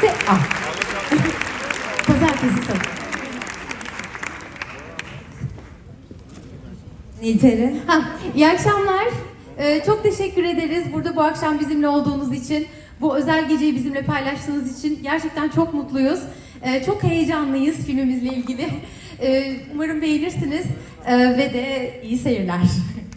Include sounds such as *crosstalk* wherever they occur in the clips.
Se ah. Pazartesi salı. Nilperi. Ha, iyi akşamlar. Ee, çok teşekkür ederiz burada bu akşam bizimle olduğunuz için. Bu özel geceyi bizimle paylaştığınız için gerçekten çok mutluyuz. Ee, çok heyecanlıyız filmimizle ilgili. Ee, umarım beğenirsiniz Ee, ve de iyi seyirler. *laughs*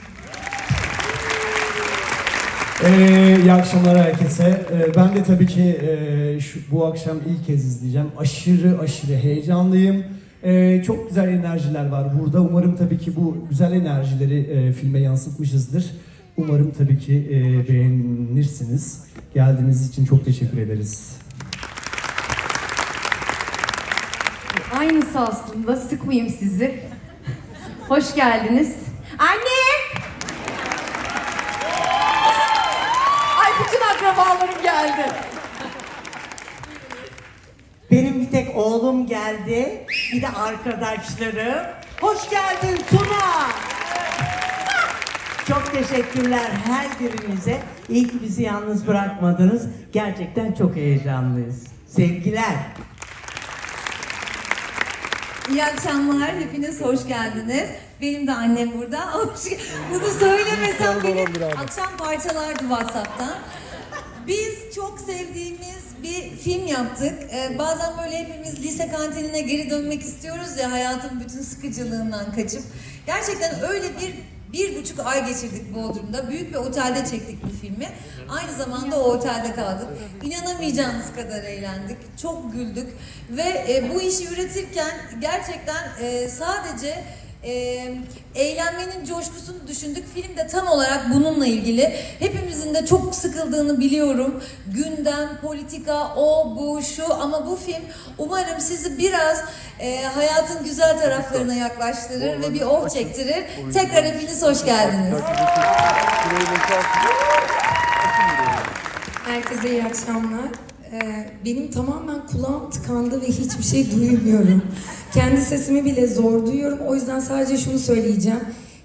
Ee, iyi akşamlar herkese. Ee, ben de tabii ki e, şu, bu akşam ilk kez izleyeceğim. Aşırı aşırı heyecanlıyım. Ee, çok güzel enerjiler var burada. Umarım tabii ki bu güzel enerjileri e, filme yansıtmışızdır. Umarım tabii ki e, beğenirsiniz. Geldiğiniz için çok teşekkür ederiz. Aynısı aslında sıkmayayım sizi. Hoş geldiniz. Anne! Ay bütün akrabalarım geldi. Benim bir tek oğlum geldi. Bir de arkadaşlarım. Hoş geldin Tuna. Çok teşekkürler her birinize. İyi ki bizi yalnız bırakmadınız. Gerçekten çok heyecanlıyız. Sevgiler. İyi akşamlar, hepiniz hoş geldiniz. Benim de annem burada. Hoş- Bunu söylemesem bile akşam parçalardı WhatsApp'tan. Biz çok sevdiğimiz bir film yaptık. Ee, bazen böyle hepimiz lise kantinine geri dönmek istiyoruz ya hayatın bütün sıkıcılığından kaçıp. Gerçekten öyle bir bir buçuk ay geçirdik Bodrum'da. Büyük bir otelde çektik bu filmi. Aynı zamanda o otelde kaldık. İnanamayacağınız kadar eğlendik. Çok güldük. Ve e, bu işi üretirken gerçekten e, sadece e, eğlenmenin coşkusunu düşündük. Film de tam olarak bununla ilgili. Hepimizin de çok sıkıldığını biliyorum. Gündem, politika, o, bu, şu ama bu film umarım sizi biraz e, hayatın güzel taraflarına yaklaştırır ve bir oh çektirir. Tekrar hepiniz hoş geldiniz. Herkese iyi akşamlar. Ee, benim tamamen kulağım tıkandı ve hiçbir şey duymuyorum. Kendi sesimi bile zor duyuyorum. O yüzden sadece şunu söyleyeceğim.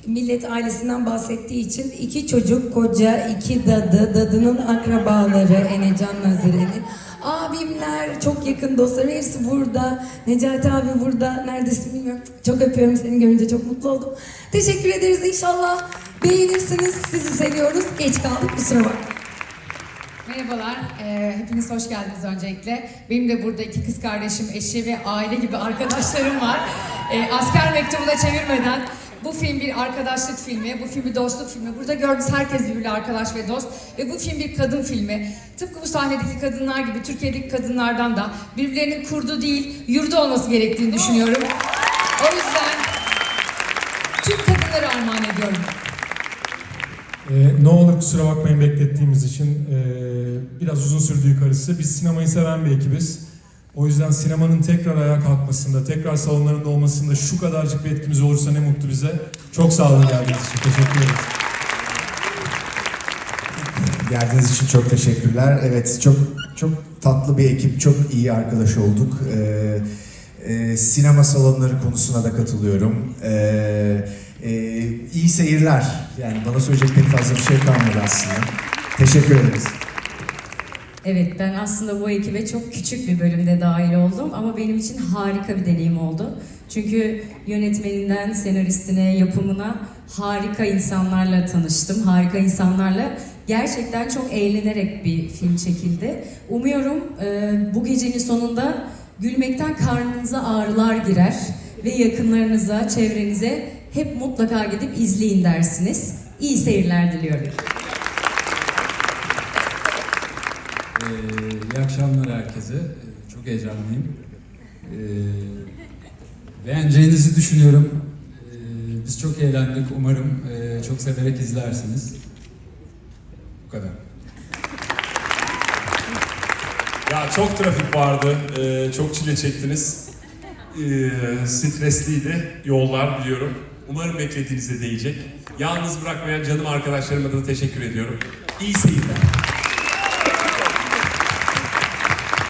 Millet ailesinden bahsettiği için iki çocuk, koca, iki dadı, dadının akrabaları Enecan Nazireli. Abimler, çok yakın dostlarım hepsi burada. Necati abi burada. Neredesin bilmiyorum. Çok öpüyorum seni görünce çok mutlu oldum. Teşekkür ederiz inşallah. Beğenirsiniz. Sizi seviyoruz. Geç kaldık kusura bakmayın. Merhabalar, eee, hepiniz hoş geldiniz öncelikle. Benim de burada iki kız kardeşim, eşi ve aile gibi arkadaşlarım var. Eee, asker mektubuna çevirmeden bu film bir arkadaşlık filmi, bu film bir dostluk filmi. Burada gördüğünüz herkes birbiriyle arkadaş ve dost. Ve bu film bir kadın filmi. Tıpkı bu sahnedeki kadınlar gibi Türkiye'deki kadınlardan da birbirlerinin kurdu değil, yurdu olması gerektiğini düşünüyorum. O yüzden tüm kadınlara armağan ediyorum. Ee, ne olur kusura bakmayın beklettiğimiz için. Ee, biraz uzun sürdü yukarısı. Biz sinemayı seven bir ekibiz. O yüzden sinemanın tekrar ayağa kalkmasında, tekrar salonlarında olmasında şu kadarcık bir etkimiz olursa ne mutlu bize. Çok sağ olun geldiğiniz için. Teşekkür ederiz. Geldiğiniz için çok teşekkürler. Evet, çok çok tatlı bir ekip, çok iyi arkadaş olduk. Ee, e, sinema salonları konusuna da katılıyorum. Ee, e, iyi seyirler. Yani bana söyleyecek pek fazla bir şey kalmadı aslında. Teşekkür ederiz. Evet ben aslında bu ekibe çok küçük bir bölümde dahil oldum ama benim için harika bir deneyim oldu. Çünkü yönetmeninden senaristine, yapımına harika insanlarla tanıştım. Harika insanlarla gerçekten çok eğlenerek bir film çekildi. Umuyorum e, bu gecenin sonunda gülmekten karnınıza ağrılar girer ve yakınlarınıza, çevrenize hep mutlaka gidip izleyin dersiniz. İyi seyirler diliyorum. Ee, iyi akşamlar herkese. Ee, Çok heyecanlıyım. Ee, beğeneceğinizi düşünüyorum. Ee, biz çok eğlendik. Umarım e, çok severek izlersiniz. Bu kadar. Ya çok trafik vardı, ee, çok çile çektiniz. Ee, stresliydi yollar biliyorum. Umarım beklediğinize değecek. Yalnız bırakmayan canım arkadaşlarıma da teşekkür ediyorum. İyi seyirler.